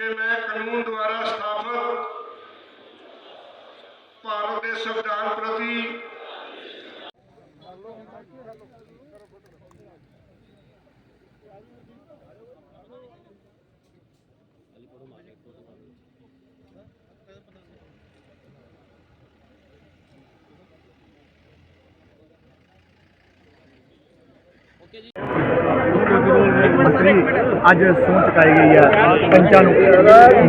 ਕਿ ਮੈਂ ਕਾਨੂੰਨ ਦੁਆਰਾ ਸਥਾਪਿਤ ਭਾਰਤ ਦੇ ਸੰਵਿਧਾਨ ਪ੍ਰਤੀ ਮੰਤਰੀ ਅੱਜ ਸਹੁੰ ਚੁਕਾਈ ਗਈ ਹੈ ਪੰਚਾਂ ਨੂੰ।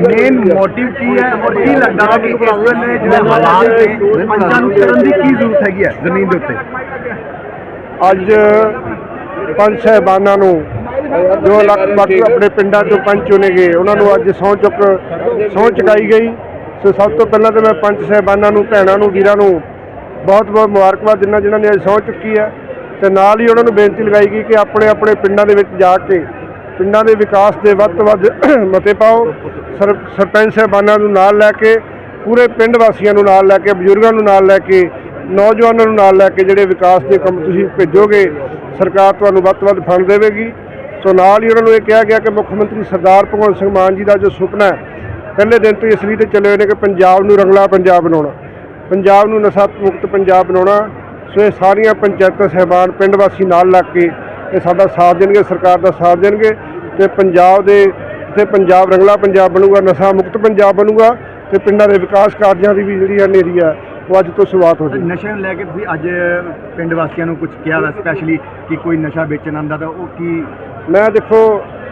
ਮੇਨ ਮੋਟਿਵ ਕੀ ਹੈ ਔਰ ਕੀ ਲੱਗਦਾ ਕਿ ਇਸ ਵੇਲੇ ਜਿਹੜੇ ਹਾਲਾਤ ਨੇ, ਪੰਚਾਂ ਨੂੰ ਕਰਨ ਦੀ ਕੀ ਜ਼ਰੂਰਤ ਹੈਗੀ ਹੈ ਜ਼ਮੀਨ ਦੇ ਉੱਤੇ? ਅੱਜ ਪੰਜ ਸਹਿਬਾਨਾਂ ਨੂੰ ਜੋ ਲੱਖ ਲਗਭਗ ਆਪਣੇ ਪਿੰਡਾਂ ਤੋਂ ਪੰਚ ਚੁਣੇ ਗਏ, ਉਹਨਾਂ ਨੂੰ ਅੱਜ ਸਹੁੰ ਚੁੱਕ, ਸਹੁੰ ਚੁਕਾਈ ਗਈ। ਸੋ ਸਭ ਤੋਂ ਪਹਿਲਾਂ ਤਾਂ ਮੈਂ ਪੰਚ ਸਹਿਬਾਨਾਂ ਨੂੰ, ਭੈਣਾਂ ਨੂੰ, ਵੀਰਾਂ ਨੂੰ ਬਹੁਤ ਬਹੁਤ ਮੁਬਾਰਕਬਾਦ ਦਿੰਦਾ, ਜਿਨ੍ਹਾਂ ਨੇ ਅੱਜ ਸਹੁੰ ਚੁੱਕੀ ਹੈ। ਤੇ ਨਾਲ ਹੀ ਉਹਨਾਂ ਨੂੰ ਬੇਨਤੀ ਲਗਾਈ ਗਈ ਕਿ ਆਪਣੇ ਆਪਣੇ ਪਿੰਡਾਂ ਦੇ ਵਿੱਚ ਜਾ ਕੇ ਪਿੰਡਾਂ ਦੇ ਵਿਕਾਸ ਦੇ ਵੱਧ ਤੋਂ ਵੱਧ ਮਤੇ ਪਾਓ। ਸਰ, ਸਰਪੰਚ ਸਾਹਿਬਾਨਾਂ ਨੂੰ ਨਾਲ ਲੈ ਕੇ, ਪੂਰੇ ਪਿੰਡ ਵਾਸੀਆਂ ਨੂੰ ਨਾਲ ਲੈ ਕੇ, ਬਜ਼ੁਰਗਾਂ ਨੂੰ ਨਾਲ ਲੈ ਕੇ, ਨੌਜਵਾਨਾਂ ਨੂੰ ਨਾਲ ਲੈ ਕੇ ਜਿਹੜੇ ਵਿਕਾਸ ਦੇ ਕੰਮ ਤੁਸੀਂ ਭੇਜੋਗੇ, ਸਰਕਾਰ ਤੁਹਾਨੂੰ ਵੱਧ ਤੋਂ ਵੱਧ ਫੰਡ ਦੇਵੇਗੀ। ਸੋ ਨਾਲ ਹੀ ਉਹਨਾਂ ਨੂੰ ਇਹ ਕਿਹਾ ਗਿਆ ਕਿ ਮੁੱਖ ਮੰਤਰੀ ਸਰਦਾਰ ਭਗਵੰਤ ਸਿੰਘ ਮਾਨ ਜੀ ਦਾ ਜੋ ਸੁਪਨਾ ਹੈ, ਪਹਿਲੇ ਦਿਨ ਤੋਂ ਇਸ ਲਈ ਤੇ ਚੱਲੇ ਹੋਏ ਨੇ ਕਿ ਪੰਜਾਬ ਨੂੰ ਰੰਗਲਾ ਪੰਜਾਬ ਬਣਾਉਣਾ। ਪੰਜਾਬ ਨੂੰ ਨਸ਼ਾ ਮੁਕਤ ਪੰਜਾਬ ਬਣਾਉਣਾ। ਸੋ ਇਹ ਸਾਰੀਆਂ ਪੰਚਾਇਤਾਂ, ਸਹਿਬਾਨ, ਪਿੰਡ ਵਾਸੀ ਨਾਲ ਲੱਗ ਕੇ ਇਹ ਸਾਡਾ ਸਾਥ ਦੇਣਗੇ, ਸਰਕਾਰ ਦਾ ਸਾਥ ਦੇਣਗੇ। ਤੇ ਪੰਜਾਬ ਦੇ ਤੇ ਪੰਜਾਬ ਰੰਗਲਾ ਪੰਜਾਬ ਬਣੂਗਾ ਨਸ਼ਾ ਮੁਕਤ ਪੰਜਾਬ ਬਣੂਗਾ ਤੇ ਪਿੰਡਾਂ ਦੇ ਵਿਕਾਸ ਕਾਰਜਾਂ ਦੀ ਵੀ ਜਿਹੜੀ ਹੈ ਨੇਰੀ ਆ ਉਹ ਅੱਜ ਤੋਂ ਸ਼ੁਰੂਆਤ ਹੋ ਜਾਏਗੀ ਨਸ਼ੇ ਨੂੰ ਲੈ ਕੇ ਤੁਸੀਂ ਅੱਜ ਪਿੰਡ ਵਾਸੀਆਂ ਨੂੰ ਕੁਝ ਕਿਹਾ ਵਾ ਸਪੈਸ਼ਲੀ ਕਿ ਕੋਈ ਨਸ਼ਾ ਵੇਚਣ ਆਂਦਾ ਤਾਂ ਉਹ ਕੀ ਮੈਂ ਦੇਖੋ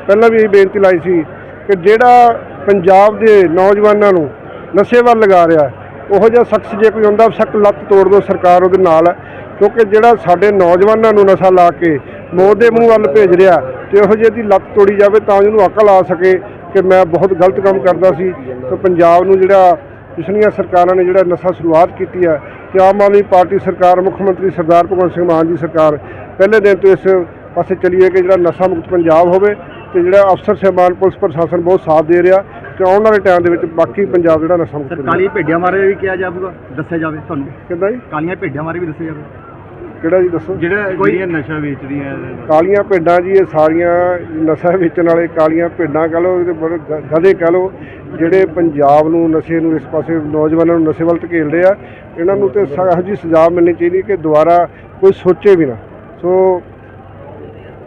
ਪਹਿਲਾਂ ਵੀ ਇਹ ਬੇਨਤੀ ਲਾਈ ਸੀ ਕਿ ਜਿਹੜਾ ਪੰਜਾਬ ਦੇ ਨੌਜਵਾਨਾਂ ਨੂੰ ਨਸ਼ੇ ਵੱਲ ਲਗਾ ਰਿਹਾ ਹੈ, ਉਹੋ ਜਿਹਾ ਸ਼ਖਸ ਜੇ ਕੋਈ ਹੁੰਦਾ ਸਖਤ ਲੱਤ ਤੋੜ ਦੋ ਸਰਕਾਰ ਉਹਦੇ ਨਾਲ ਕਿਉਂਕਿ ਜਿਹੜਾ ਸਾਡੇ ਨੌਜਵਾਨਾਂ ਨੂੰ ਨਸ਼ਾ ਲਾ ਕੇ ਮੌਤ ਦੇ ਮੂੰਹ ਵੱਲ ਭੇਜ ਰਿਹਾ ਤੇ ਉਹੋ ਜਿਹੀ ਦੀ ਲੱਤ ਤੋੜੀ ਜਾਵੇ ਤਾਂ ਉਹਨੂੰ ਅਕਲ ਆ ਸਕੇ ਕਿ ਮੈਂ ਬਹੁਤ ਗਲਤ ਕੰਮ ਕਰਦਾ ਸੀ। ਤੇ ਪੰਜਾਬ ਨੂੰ ਜਿਹੜਾ ਪਿਛਲੀਆਂ ਸਰਕਾਰਾਂ ਨੇ ਜਿਹੜਾ ਨਸ਼ਾ ਸ਼ੁਰੂਆਤ ਕੀਤੀ ਹੈ ਤੇ ਆਮ ਆਦਮੀ ਪਾਰਟੀ ਸਰਕਾਰ ਮੁੱਖ ਮੰਤਰੀ ਸਰਦਾਰ ਭਗਵੰਤ ਸਿੰਘ ਮਾਨ ਦੀ ਸਰਕਾਰ ਪਹਿਲੇ ਦਿਨ ਤੋਂ ਇਸ ਪਾਸੇ ਚੱਲੀਏ ਕਿ ਜਿਹੜਾ ਨਸ਼ਾ ਮੁਕਤ ਪੰਜਾਬ ਹੋਵੇ ਤੇ ਜਿਹੜਾ ਅਫਸਰ ਸਹਿਬਾਨ ਪੁਲਿਸ ਪ੍ਰਸ਼ਾਸਨ ਬਹੁਤ ਸਾਥ ਦੇ ਰਿਹਾ ਤੇ ਆਉਣ ਵਾਲੇ ਟਾਈਮ ਦੇ ਵਿੱਚ ਬਾਕੀ ਪੰਜਾਬ ਜਿਹੜਾ ਨਸ਼ਾ ਮੁਕਤ। ਕਾਲੀਆਂ ਭੇਡਿਆਂ ਬਾਰੇ ਵੀ ਕਿਹਾ ਜਾਊਗਾ ਦੱਸਿਆ ਜਾਵੇ ਤੁਹਾਨੂੰ। ਕਿੱਦਾਂ ਜੀ? ਕਾਲੀਆਂ ਭੇਡਿਆਂ ਬਾਰੇ ਵੀ ਦੱਸਿਆ ਜਾਵੇ। ਕਿਹੜਾ ਜੀ ਦੱਸੋ? ਜਿਹੜਾ ਜਿਹੜੀਆਂ ਨਸ਼ਾ ਵੇਚਦੀਆਂ ਕਾਲੀਆਂ ਭੇਡਾਂ ਜੀ ਇਹ ਸਾਰੀਆਂ ਨਸ਼ਾ ਵੇਚਣ ਵਾਲੇ ਕਾਲੀਆਂ ਭੇਡਾਂ ਕਹ ਲਓ ਇਹਦੇ ਬੜੇ ਗ- ਗਧੇ ਕਹ ਲਓ ਜਿਹੜੇ ਪੰਜਾਬ ਨੂੰ ਨਸ਼ੇ ਨੂੰ ਇਸ ਪਾਸੇ ਨੌਜਵਾਨਾਂ ਨੂੰ ਨਸ਼ੇ ਵੱਲ ਧਕੇਲਦੇ ਆ ਇਹਨਾਂ ਨੂੰ ਤੇ ਸ- ਇਹੋ ਜਿਹੀ ਸਜ਼ਾ ਮਿਲਣੀ ਚਾਹੀਦੀ ਕਿ ਦੁਬਾਰਾ ਕੋਈ ਸੋਚੇ ਵੀ ਨਾ। ਸੋ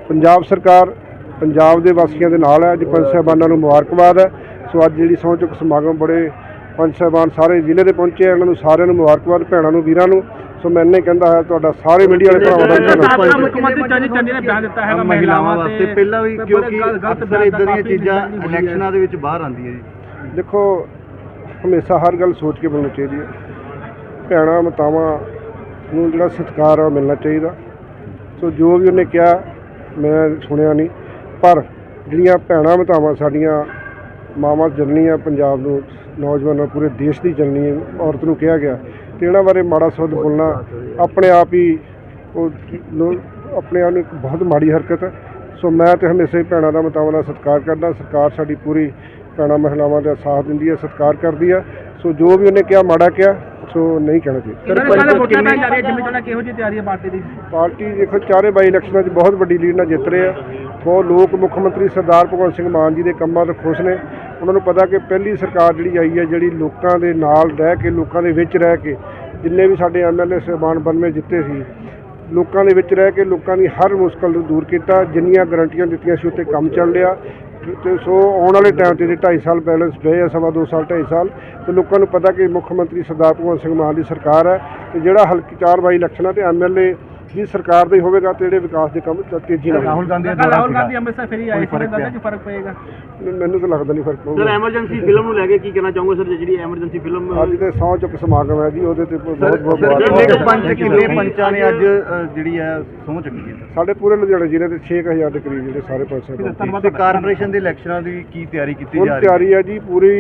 ਪੰਜਾਬ ਸਰਕਾਰ ਪੰਜਾਬ ਦੇ ਵਾਸੀਆਂ ਦੇ ਨਾਲ ਹੈ ਅੱਜ ਪੰਜ ਸਾਹਿਬਾਨਾਂ ਨੂੰ ਮੁਬਾਰਕਬਾਦ ਹੈ। ਸੋ ਅੱਜ ਜਿਹੜੀ ਸਹੁੰ ਚੁੱਕ ਸਮਾਗਮ ਬੜੇ ਪੰਜ ਸਾਹਿਬਾਨ ਸਾਰੇ ਜ਼ਿਲ੍ਹੇ ਦੇ ਪਹੁੰਚੇ ਆ ਇਹਨਾਂ ਨੂੰ ਸਾਰਿਆਂ ਨੂੰ ਮੁਬਾਰਕਬਾਦ ਭੈਣਾਂ ਨੂੰ ਵੀਰਾਂ ਨੂੰ। ਸੋ ਮੈਂ ਇੰਨਾ ਹੀ ਕਹਿੰਦਾ ਹੈ ਤੁਹਾਡਾ ਸਾਰੇ ਮੀਡੀਆ ਵਾਲੇ ਭਰਾਵਾਂ ਦਾ ਧੰਨਵਾਦ। ਸਾਬਕਾ ਮੁੱਖ ਮੰਤਰੀ ਚੰਨੀ ਚੰਨੀ ਨੇ ਬਿਆਨ ਦਿੱਤਾ ਹੈਗਾ ਮਹਿਲਾਵਾਂ ਵਾਸਤੇ ਪਹਿਲਾਂ ਵੀ ਕਿਉਂਕਿ ਅਕਸਰ ਇਦਾਂ ਦੀਆਂ ਚੀਜ਼ਾਂ। ਇਲੈਕਸ਼ਨਾਂ ਦੇ ਵਿੱਚ ਬਾਹਰ ਆਉਂਦੀਆਂ ਜੀ। ਦੇਖੋ ਹਮੇਸ਼ਾ ਹਰ ਗੱਲ ਸੋਚ ਕੇ ਬੋਲਣੀ ਚਾਹੀਦੀ ਹੈ। ਭੈਣਾਂ ਮਤਾਵਾਂ ਨੂੰ ਜਿਹੜਾ ਸਤਿਕਾਰ ਆ ਉਹ ਮਿਲਣਾ ਚਾਹੀਦਾ। ਸੋ ਜੋ ਵੀ ਉਹਨੇ ਕਿਹਾ ਮੈਂ ਸੁਣਿਆ ਨਹੀਂ। ਪਰ ਜਿਹੜੀਆਂ ਭੈਣਾਂ ਮਤਾਵਾਂ ਸਾਡੀਆਂ ਮਾਵਾਂ ਜਨਨੀਆਂ ਪੰਜਾਬ ਨੂੰ ਨੌਜਵਾਨਾਂ ਪੂਰੇ ਦੇਸ਼ ਦੀ ਜਨਨੀ ਹੈ, ਔਰਤ ਨੂੰ ਕਿਹਾ ਗਿਆ ਤੇ ਇਹਨਾਂ ਬਾਰੇ ਮਾੜਾ ਸ਼ਬਦ ਬੋਲਣਾ ਆਪਣੇ ਆਪ ਹੀ ਉਹ ਲੋ- ਆਪਣੇ ਆਪ ਨੂੰ ਇੱਕ ਬਹੁਤ ਮਾੜੀ ਹਰਕਤ ਹੈ। ਸੋ ਮੈਂ ਤੇ ਹਮੇਸ਼ਾ ਹੀ ਭੈਣਾਂ ਦਾ ਮਤਾਵਾਂ ਦਾ ਸਤਿਕਾਰ ਕਰਦਾ ਸਰਕਾਰ ਸਾਡੀ ਪੂਰੀ ਭੈਣਾਂ ਮਹਿਲਾਵਾਂ ਦਾ ਸਾਥ ਦਿੰਦੀ ਹੈ ਸਤਿਕਾਰ ਕਰਦੀ ਹੈ। ਸੋ ਜੋ ਵੀ ਉਹਨੇ ਕਿਹਾ ਮਾੜਾ ਕਿਹਾ ਸੋ ਨਹੀਂ ਕਹਿਣਾ ਚਾਹੀਦਾ। ਇਹਨਾਂ ਦੇ ਪਹਿਲੇ ਵੋਟਾਂ ਪੈ ਜਾ ਰਹੀ ਹੈ ਜਿੰਮੀ ਚੋਣਾਂ ਕਿਹੋ ਜਿਹੀ ਤਿਆਰੀ ਹੈ ਪਾਰਟੀ ਦੀ? ਪਾਰਟੀ ਦੇਖੋ ਚਾਰੇ ਬਾਈ ਇਲੈਕਸ਼ਨਾਂ 'ਚ ਬਹੁਤ ਵੱਡੀ ਲੀਡ ਨਾਲ ਜਿੱਤ ਰਹੇ ਆ। ਸੋ ਲੋਕ ਮੁੱਖ ਮੰਤਰੀ ਸਰਦਾਰ ਭਗਵੰਤ ਸਿੰਘ ਮਾਨ ਜੀ ਦੇ ਕੰਮਾਂ ਤੋਂ ਖੁਸ਼ ਨੇ। ਉਹਨਾਂ ਨੂੰ ਪਤਾ ਕਿ ਪਹਿਲੀ ਸਰਕਾਰ ਜਿਹੜੀ ਆਈ ਹੈ, ਜਿਹੜੀ ਲੋਕਾਂ ਦੇ ਨਾਲ ਰਹਿ ਕੇ, ਲੋਕਾਂ ਦੇ ਵਿੱਚ ਰਹਿ ਕੇ, ਜਿੰਨੇ ਵੀ ਸਾਡੇ ਐਮਐਲਏ ਸਹਿਬਾਨ ਬਣਵੇਂ ਜਿੱਤੇ ਸੀ, ਲੋਕਾਂ ਦੇ ਵਿੱਚ ਰਹਿ ਕੇ, ਲੋਕਾਂ ਦੀ ਹਰ ਮੁਸ਼ਕਲ ਨੂੰ ਦੂਰ ਕੀਤਾ, ਜਿੰਨੀਆਂ ਗਰੰਟੀਆਂ ਦਿੱਤੀਆਂ ਸੀ, ਉੱਤੇ ਕੰਮ ਚੱਲ ਰਿਹਾ। ਤੇ ਸੋ ਆਉਣ ਵਾਲੇ ਟਾਈਮ ਤੇ 2.5 ਸਾਲ ਬੈਲੈਂਸ ਪਏ ਆ, ਸਵਾ ਦੋ ਸਾਲ 2.5 ਸਾਲ, ਤੇ ਲੋਕਾਂ ਨੂੰ ਪਤਾ ਕਿ ਮੁੱਖ ਮੰਤਰੀ ਸਰਦਾਰ ਭਗਵੰਤ ਸਿੰਘ ਮਾਨ ਦੀ ਸਰਕਾਰ ਹੈ, ਤੇ ਜਿਹੜਾ ਹਲਕੀ ਚਾਰ ਬਾਈ ਇਲੈਕਸ਼ਨਾਂ ਤੇ ਐਮਐਲਏ ਦੀ ਸਰਕਾਰ ਦਾ ਹੀ ਹੋਵੇਗਾ ਤੇ ਜਿਹੜੇ ਵਿਕਾਸ ਦੇ ਕੰਮ ਚ ਤੇਜ਼ੀ ਨਾਲ ਰਾਹੁਲ ਗਾਂਧੀ ਦਾ ਦੌਰਾ ਰਾਹੁਲ ਗਾਂਧੀ ਸੀਗਾ ਅੰਮ੍ਰਿਤਸਰ ਫਿਰ ਆਏ ਸੀ ਲੱਗਦਾ ਕਿ ਫ਼ਰਕ ਪਏਗਾ। ਮੈਨੂੰ ਤਾਂ ਲੱਗਦਾ ਨਹੀਂ ਫ਼ਰਕ ਸਰ ਪਊਗਾ ਐਮਰਜੈਂਸੀ ਫਿਲਮ ਨੂੰ ਲੈ ਕੇ ਕੀ ਕਹਿਣਾ ਚਾਹੋਗੇ ਸਰ ਜਿਹੜੀ ਐਮਰਜੈਂਸੀ ਫਿਲਮ ਅੱਜ ਦੇ ਸਹੁੰ ਚੁੱਕ ਸਮਾਗਮ ਹੈ ਜੀ ਉਹਦੇ ਤੇ ਬਹੁਤ ਬਹੁਤ ਸਰ ਕਿੰਨੇ ਕੁ ਮੁਬਾਰਕ ਪੰਚ ਕਿੰਨੇ ਪੰਚਾਂ ਨੇ ਅੱਜ ਅ, ਜਿਹੜੀ ਹੈ ਸਹੁੰ ਚੁੱਕੀ ਹੈ? ਸਾਡੇ ਪੂਰੇ ਲੁਧਿਆਣਾ ਜ਼ਿਲ੍ਹੇ ਦੇ 6000 ਦੇ ਕਰੀਬ ਜਿਹੜੇ ਸਾਰੇ ਪੰਚ ਸਾਹਿਬਾਨ ਤੇ ਕਾਰਪੋਰੇਸ਼ਨ ਦੇ ਇਲੈਕਸ਼ਨਾਂ ਦੀ ਕੀ ਤਿਆਰੀ ਕੀਤੀ ਹੁਣ ਜਾ ਰਹੀ ਹੈ? ਤਿਆਰੀ ਹੈ ਜੀ ਪੂਰੀ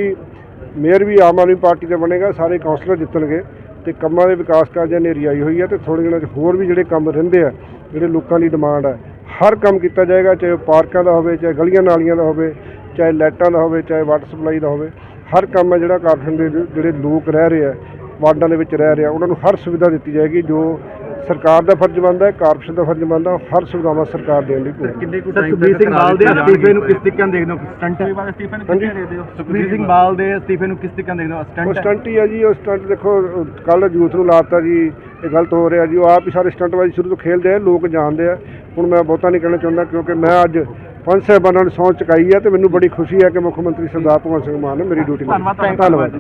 ਮੇਅਰ ਵੀ ਆਮ ਆਦਮੀ ਪਾਰਟੀ ਦਾ ਬਣੇਗਾ ਸਾਰੇ ਕਾਉਂਸਲਰ ਜਿੱਤਣਗੇ। ਤੇ ਕੰਮਾਂ ਦੇ ਵਿਕਾਸ ਕਾਰਜਾਂ ਨੇ ਆਈ ਹੋਈ ਹੈ ਤੇ ਥੋੜੇ ਦਿਨਾਂ 'ਚ ਹੋਰ ਵੀ ਜਿਹੜੇ ਕੰਮ ਰਹਿੰਦੇ ਆ, ਜਿਹੜੇ ਲੋਕਾਂ ਦੀ ਡਿਮਾਂਡ ਹੈ ਹਰ ਕੰਮ ਕੀਤਾ ਜਾਏਗਾ, ਚਾਹੇ ਉਹ ਪਾਰਕਾਂ ਦਾ ਹੋਵੇ, ਚਾਹੇ ਗਲੀਆਂ ਨਾਲੀਆਂ ਦਾ ਹੋਵੇ, ਚਾਹੇ ਲਾਈਟਾਂ ਦਾ ਹੋਵੇ, ਚਾਹੇ ਵਾਟਰ ਸਪਲਾਈ ਦਾ ਹੋਵੇ, ਹਰ ਕੰਮ ਹੈ ਜਿਹੜਾ ਕਾਰਖਾਨੇ ਦੇ ਜਿਹੜੇ ਲੋਕ ਰਹਿ ਰਹੇ ਆ, ਵਾਰਡਾਂ ਦੇ ਵਿੱਚ ਰਹਿ ਰਹੇ ਆ, ਉਹਨਾਂ ਨੂੰ ਹਰ ਸੁਵਿਧਾ ਦਿੱਤੀ ਜਾਏਗੀ ਜੋ ਸਰਕਾਰ ਦਾ ਫਰਜ਼ ਬਣਦਾ ਹੈ ਕਾਰਪੋਰੇਸ਼ਨ ਦਾ ਫਰਜ਼ ਬਣਦਾ ਹਰ ਸੁਵਿਧਾਵਾਂ ਸਰਕਾਰ ਦੇਣ ਦੀ ਪੂਰੀ ਕਿੰਨੇ ਕੁ ਸਰ time ਸੁਖਬੀਰ ਤੱਕ ਸਿੰਘ ਬਾਲ ਦੇ ਅਸਤੀਫੇ ਨੂੰ ਕਿਸ ਤਰੀਕੇ ਨਾਲ ਦੇਖਦੇ ਹੋ? ਸਟੰਟ ਕੋਈ ਬਾਤ ਸਟੀਫਨ ਨੂੰ ਦੇ ਦਿਓ ਸੁਖਬੀਰ ਸਿੰਘ ਬਾਲ। ਦੇ ਅਸਤੀਫੇ ਨੂੰ ਕਿਸ ਤਰੀਕੇ ਨਾਲ ਦੇਖਦੇ ਹੋ? ਉਹ ਸਟੰਟ ਸਟੰਟ ਹੀ ਆ ਜੀ ਉਹ ਸਟੰਟ ਦੇਖੋ ਕੱਲ ਯੂਥ ਨੂੰ ਲਾਤਾ ਜੀ ਇਹ ਗਲਤ ਹੋ ਰਿਹਾ ਜੀ ਉਹ ਆਪ ਹੀ ਸਾਰੇ ਸਟੰਟਬਾਜ਼ੀ ਸ਼ੁਰੂ ਤੋਂ ਖੇਲਦੇ ਆ ਲੋਕ ਜਾਣਦੇ ਆ। ਹੁਣ ਮੈਂ ਬਹੁਤਾ ਨਹੀਂ ਕਹਿਣਾ ਚਾਹੁੰਦਾ ਕਿਉਂਕਿ ਮੈਂ ਅੱਜ ਪੰਜ ਸਾਹਿਬਾਨਾਂ ਨੂੰ ਸਹੁੰ ਚੁਕਾਈ ਹੈ ਤੇ ਮੈਨੂੰ ਬੜੀ ਖੁਸ਼ੀ ਹੈ ਕਿ ਮੁੱਖ ਮੰਤਰੀ ਸਰਦਾਰ ਭਗਵੰਤ ਸਿੰਘ ਮਾਨ ਨੇ ਮੇਰੀ ਡਿਊਟੀ ਲਈ। ਧੰਨਵਾਦ। ਧੰਨਵਾਦ।